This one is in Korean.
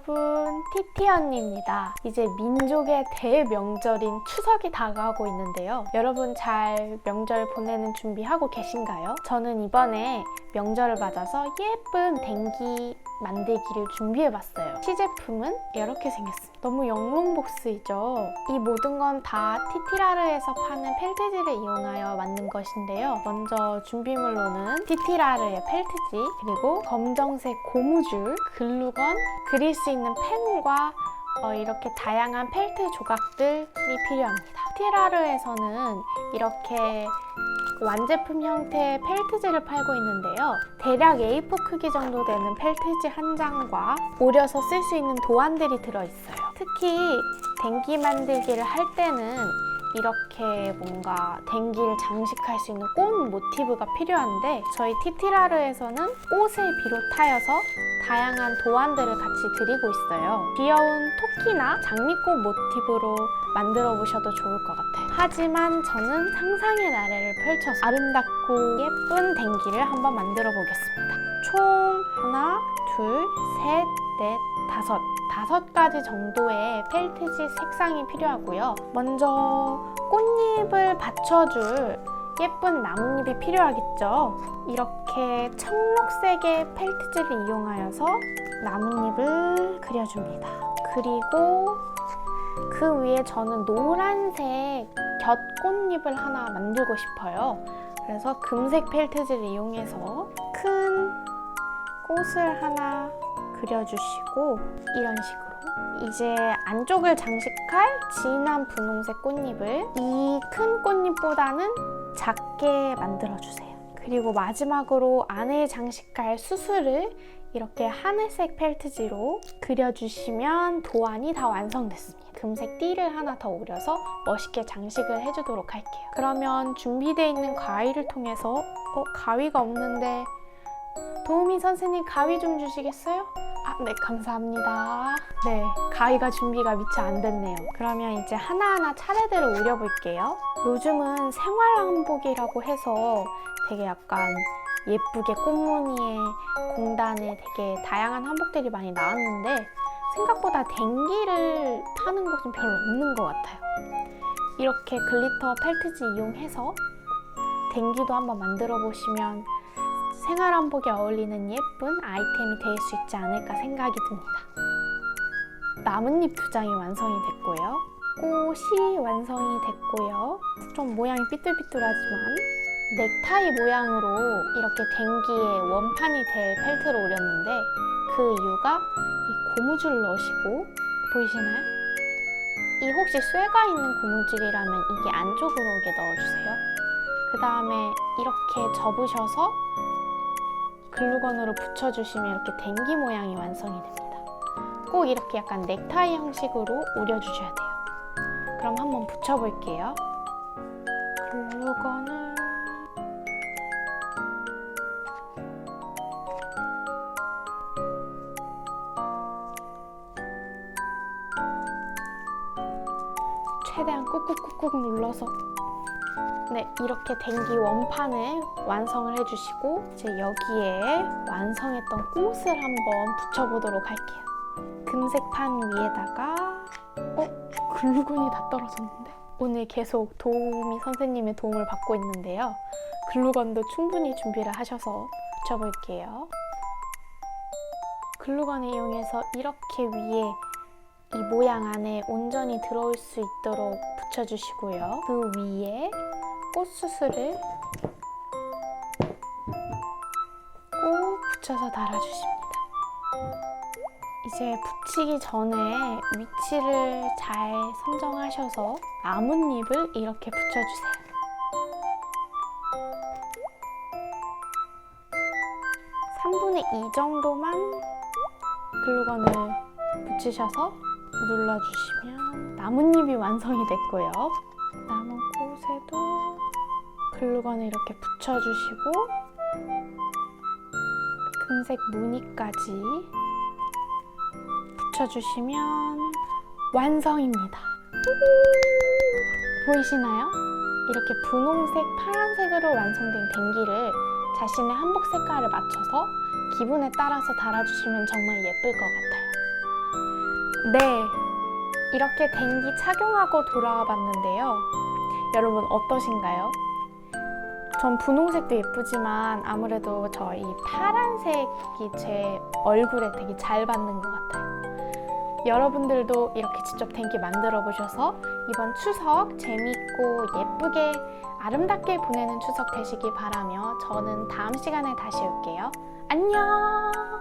여러분, 티티 언니입니다. 이제 민족의 대명절인 추석이 다가오고 있는데요. 여러분 잘 명절 보내는 준비하고 계신가요? 저는 이번에 명절을 맞아서 예쁜 댕기 만들기를 준비해봤어요. 시제품은 이렇게 생겼습니다. 너무 영롱복스이죠? 이 모든 건 다 티티라르에서 파는 펠트지를 이용하여 만든 것인데요. 먼저 준비물로는 티티라르의 펠트지, 그리고 검정색 고무줄, 글루건, 그릴 수 있는 펜과 어, 이렇게 다양한 펠트 조각들이 필요합니다. 티라르에서는 이렇게 완제품 형태의 펠트지를 팔고 있는데요. 대략 A4 크기 정도 되는 펠트지 한 장과 오려서 쓸 수 있는 도안들이 들어있어요. 특히 댕기 만들기를 할 때는 이렇게 뭔가 댕기를 장식할 수 있는 꽃 모티브가 필요한데 저희 티티라르에서는 꽃을 비롯하여서 다양한 도안들을 같이 드리고 있어요. 귀여운 토끼나 장미꽃 모티브로 만들어 보셔도 좋을 것 같아요. 하지만 저는 상상의 나래를 펼쳐서 아름답고 예쁜 댕기를 한번 만들어 보겠습니다. 총 하나, 둘, 셋, 넷, 다섯. 다섯 가지 정도의 펠트지 색상이 필요하고요. 먼저 꽃잎을 받쳐줄 예쁜 나뭇잎이 필요하겠죠. 이렇게 청록색의 펠트지를 이용하여서 나뭇잎을 그려줍니다. 그리고 그 위에 저는 노란색 곁꽃잎을 하나 만들고 싶어요. 그래서 금색 펠트지를 이용해서 큰 꽃을 하나 그려주시고 이런 식으로 이제 안쪽을 장식할 진한 분홍색 꽃잎을 이 큰 꽃잎보다는 작게 만들어주세요. 그리고 마지막으로 안에 장식할 수술을 이렇게 하늘색 펠트지로 그려주시면 도안이 다 완성됐습니다. 금색 띠를 하나 더 오려서 멋있게 장식을 해주도록 할게요. 그러면 준비되어 있는 가위를 통해서 어, 가위가 없는데 도우미 선생님 가위 좀 주시겠어요? 아, 네, 감사합니다. 네, 가위가 준비가 미처 안 됐네요. 그러면 이제 하나하나 차례대로 우려볼게요. 요즘은 생활 한복이라고 해서 되게 약간 예쁘게 꽃무늬에 공단에 되게 다양한 한복들이 많이 나왔는데 생각보다 댕기를 파는 곳은 별로 없는 것 같아요. 이렇게 글리터 펠트지 이용해서 댕기도 한번 만들어 보시면 생활 한복에 어울리는 예쁜 아이템이 될 수 있지 않을까 생각이 듭니다. 나뭇잎 두 장이 완성이 됐고요. 꽃이 완성이 됐고요. 좀 모양이 삐뚤삐뚤하지만 넥타이 모양으로 이렇게 댕기에 원판이 될 펠트를 오렸는데 그 이유가 이 고무줄 넣으시고 보이시나요? 이 혹시 쇠가 있는 고무줄이라면 이게 안쪽으로 오게 넣어주세요. 그 다음에 이렇게 접으셔서 글루건으로 붙여주시면 이렇게 댕기 모양이 완성이 됩니다. 꼭 이렇게 약간 넥타이 형식으로 오려주셔야 돼요. 그럼 한번 붙여볼게요. 글루건을 최대한 꾹꾹꾹꾹 눌러서 네, 이렇게 댕기 원판을 완성을 해주시고 이제 여기에 완성했던 꽃을 한번 붙여보도록 할게요. 금색 판 위에다가 어? 글루건이 다 떨어졌는데? 오늘 계속 도우미 선생님의 도움을 받고 있는데요. 글루건도 충분히 준비를 하셔서 붙여볼게요. 글루건을 이용해서 이렇게 위에 이 모양 안에 온전히 들어올 수 있도록 붙여주시고요. 그 위에 꽃수술을 꼭 붙여서 달아주십니다. 이제 붙이기 전에 위치를 잘 선정하셔서 나뭇잎을 이렇게 붙여주세요. 삼분의2 정도만 글루건을 붙이셔서 눌러주시면 나뭇잎이 완성이 됐고요. 글루건을 이렇게 붙여주시고 금색 무늬까지 붙여주시면 완성입니다. 보이시나요? 이렇게 분홍색, 파란색으로 완성된 댕기를 자신의 한복 색깔을 맞춰서 기분에 따라서 달아주시면 정말 예쁠 것 같아요. 네, 이렇게 댕기 착용하고 돌아와 봤는데요. 여러분 어떠신가요? 전 분홍색도 예쁘지만 아무래도 저 이 파란색이 제 얼굴에 되게 잘 받는 것 같아요. 여러분들도 이렇게 직접 댕기 만들어 보셔서 이번 추석 재밌고 예쁘게 아름답게 보내는 추석 되시기 바라며 저는 다음 시간에 다시 올게요. 안녕!